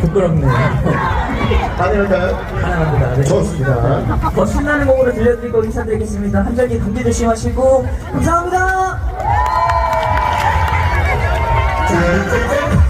부끄럽네요. 가능할까요? 사랑합니다. 네. 좋습니다. 더 신나는 곡으로 들려드리고 인사드리겠습니다. 한절기 감기 조심하시고 감사합니다. 어나니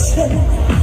身